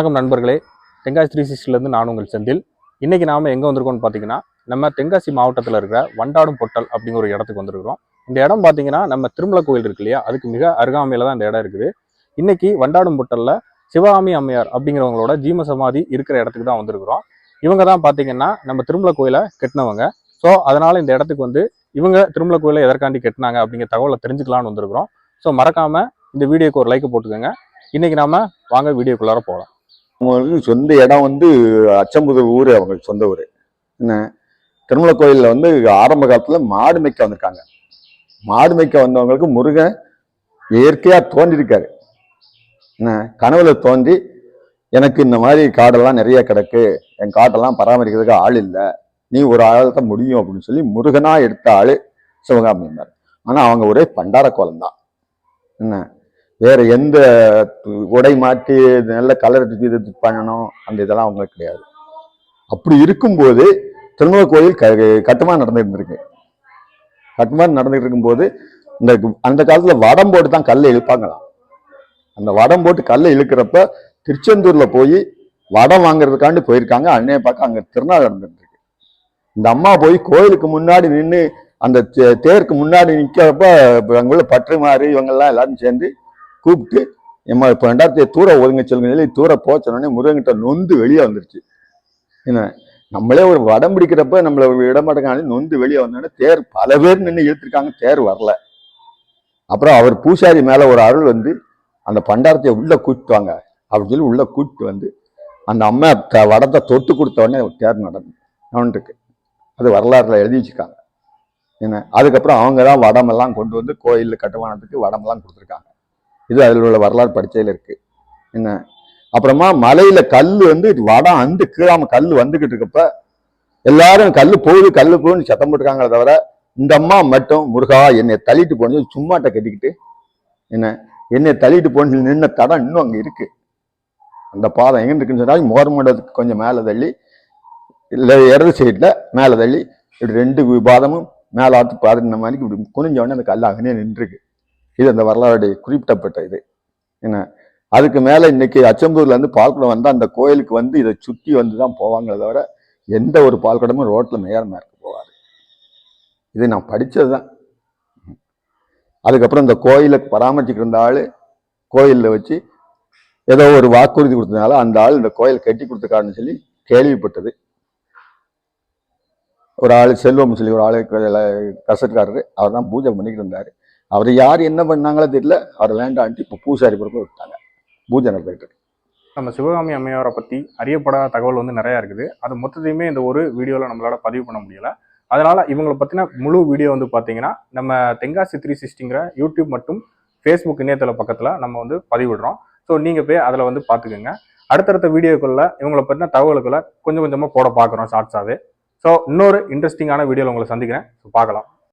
வணக்கம் நண்பர்களே. தென்காசி த்ரீ சிக்ஸ்டிலேருந்து நான் உங்கள் செந்தில். இன்றைக்கி நாம் எங்கே வந்திருக்கோம்னு பார்த்தீங்கன்னா நம்ம தென்காசி மாவட்டத்தில் இருக்கிற வண்டாடும் பொட்டல் அப்படிங்கிற ஒரு இடத்துக்கு வந்திருக்கிறோம். இந்த இடம் பார்த்தீங்கன்னா நம்ம திருமலை கோயில் இருக்கு இல்லையா? அதுக்கு மிக அருகாமையில் தான் இந்த இடம் இருக்குது. இன்றைக்கி வண்டாடும் பொட்டலில் சிவகாமி அம்மையார் அப்படிங்கிறவங்களோட ஜீம சமாதி இருக்கிற இடத்துக்கு தான் வந்திருக்கிறோம். இவங்க தான் பார்த்தீங்கன்னா நம்ம திருமலை கோயிலை கட்டினவங்க. ஸோ அதனால் இந்த இடத்துக்கு வந்து இவங்க திருமலை கோயிலை எதற்காண்டி கட்டினாங்க அப்படிங்கிற தகவலை தெரிஞ்சுக்கலாம்னு வந்திருக்கிறோம். ஸோ மறக்காமல் இந்த வீடியோக்கு ஒரு லைக் போட்டுக்கோங்க. இன்றைக்கி நாம் வாங்க வீடியோக்குள்ளார போகலாம். அவங்களுக்கு சொந்த இடம் வந்து அச்சம்புதூர் ஊர் அவங்க சொந்த ஊர். என்ன? திருமலை கோயிலில் வந்து ஆரம்ப காலத்தில் மாடு மேய்க்க வந்திருக்காங்க. மாடு மேய்க்க வந்தவங்களுக்கு முருகன் இயற்கையாக தோன்றிருக்காரு. என்ன? கனவுல தோன்றி எனக்கு இந்த மாதிரி காடெல்லாம் நிறைய கிடக்கு. என் காட்டெல்லாம் பராமரிக்கிறதுக்கு ஆள் இல்லை. நீ ஒரு ஆள் தான் முடியும் அப்படின்னு சொல்லி முருகனாக எடுத்த ஆள் சிவகாமி ஆனால் அவங்க ஒரே பண்டார கோலம் தான். என்ன? வேற எந்த உடை மாற்றி நல்ல கலர் இது பண்ணணும் அந்த இதெல்லாம் அவங்களுக்கு கிடையாது. அப்படி இருக்கும்போது திருமண கோயில் க கட்டுமானம் நடந்துகிட்டு இருக்கு கட்டுமானம் நடந்துகிட்டு இருக்கும்போது இந்த அந்த காலத்தில் வடம் போட்டு தான் கல்லை இழுப்பாங்களாம். அந்த வடம் போட்டு கல்லை இழுக்கிறப்ப திருச்செந்தூரில் போய் வடம் வாங்குறதுக்காண்டி போயிருக்காங்க. அன்னைய பார்க்க அங்கே திருநாள் நடந்துட்டு இருக்கு இந்த அம்மா போய் கோயிலுக்கு முன்னாடி நின்று அந்த தேருக்கு முன்னாடி நிற்கிறப்ப அங்குள்ள பற்றுமாறு இவங்கெல்லாம் எல்லாரும் சேர்ந்து கூப்பிட்டு எம்மா இப்போ ரெண்டாயிரத்தி தூர ஒதுங்க சொல்லுங்க சொல்லி தூர போச்சோடனே முருகன்கிட்ட நொந்து வெளியே வந்துருச்சு. என்ன நம்மளே ஒரு வடம் பிடிக்கிறப்ப நம்மள ஒரு இடமாட்டக்கான நொந்து வெளியே வந்தோடனே தேர் பல பேர் நின்று இழுத்துருக்காங்க தேர் வரல. அப்புறம் அவர் பூசாரி மேலே ஒரு அருள் வந்து அந்த பண்டாரத்தை உள்ளே கூப்பிட்டு வாங்க அப்படின்னு சொல்லி உள்ளே கூட்டிட்டு வந்து அந்த அம்மா த- வடத்தை தொட்டு கொடுத்த உடனே தேர் நடந்து நடந்துருக்கு. அது வரலாறுல எழுதி வச்சுருக்காங்க. என்ன அதுக்கப்புறம் அவங்க தான் வடமெல்லாம் கொண்டு வந்து கோயிலில் கட்டுமானத்துக்கு வடமெல்லாம் கொடுத்துருக்காங்க. இது அதில் உள்ள வரலாறு படிச்சையில் இருக்கு. என்ன? அப்புறமா மலையில கல் வந்து வடம் அந்து கீழாம கல் வந்துகிட்டு இருக்கப்ப எல்லாரும் கல் போகுது கல் போகுதுன்னு சத்தம் போட்டுருக்காங்களே தவிர இந்த அம்மா மட்டும் முருகா என்னை தள்ளிட்டு போனது சும்மாட்ட கட்டிக்கிட்டு என்ன? என்னை தள்ளிட்டு போன நின்ன தடம் இன்னும் அங்கே இருக்கு. அந்த பாதம் எங்கே இருக்குன்னு சொன்னால் மோர்மண்டத்துக்கு கொஞ்சம் மேலே தள்ளி இல்லை இடது சைடில் மேலே தள்ளி இப்படி ரெண்டு பாதமும் மேலே ஆத்து பாதின மாதிரி இப்படி குனிஞ்ச உடனே அந்த கல் அங்கனே நின்றுருக்கு. இது அந்த வரலாறுடைய குறிப்பிடப்பட்ட இது. என்ன? அதுக்கு மேலே இன்னைக்கு அச்சம்பூர்ல இருந்து பால்குடம் வந்தால் அந்த கோயிலுக்கு வந்து இதை சுற்றி வந்து தான் போவாங்களே தவிர எந்த ஒரு பால்குடமும் ரோட்டில் மேயர் மேற்கு போகாது. இது நான் படித்தது தான் அதுக்கப்புறம் இந்த கோயிலை பராமரிச்சுட்டு இருந்த ஆளு வச்சு ஏதோ ஒரு வாக்குறுதி கொடுத்ததுனால அந்த ஆள் இந்த கோயில் கட்டி கொடுத்துருக்காருன்னு சொல்லி கேள்விப்பட்டது. ஒரு ஆள் செல்வம் சொல்லி ஒரு ஆளு கசட்காரரு அவர் தான் பூஜை பண்ணிக்கிட்டு இருந்தார். அவர் யார் என்ன பண்ணாங்களோ தெரியல. அவர் வேண்டான்ட்டு இப்போ பூசாரி பொறுப்பு விட்டாங்க. பூஜை நடந்துட்டு நம்ம சிவகாமி அம்மையாரை பற்றி அறியப்படாத தகவல் வந்து நிறையா இருக்குது. அது மொத்தத்தையுமே இந்த ஒரு வீடியோவில் நம்மளால் பதிவு பண்ண முடியலை. அதனால் இவங்களை பற்றின முழு வீடியோ வந்து பார்த்தீங்கன்னா நம்ம தென்காசி த்ரீ சிக்ஸ்டிங்கிற யூடியூப் மற்றும் ஃபேஸ்புக் இணையதள பக்கத்தில் நம்ம வந்து பதிவிடுறோம். ஸோ நீங்கள் போய் அதில் வந்து பார்த்துக்கோங்க அடுத்தடுத்த வீடியோக்குள்ள இவங்களை பற்றின தகவல்களை கொஞ்சம் கொஞ்சமாக போட பார்க்குறோம் ஷார்ட்ஸாகவே ஸோ இன்னொரு இன்ட்ரெஸ்டிங்கான வீடியோவில் உங்களை சந்திக்கிறேன். ஸோ பார்க்கலாம்.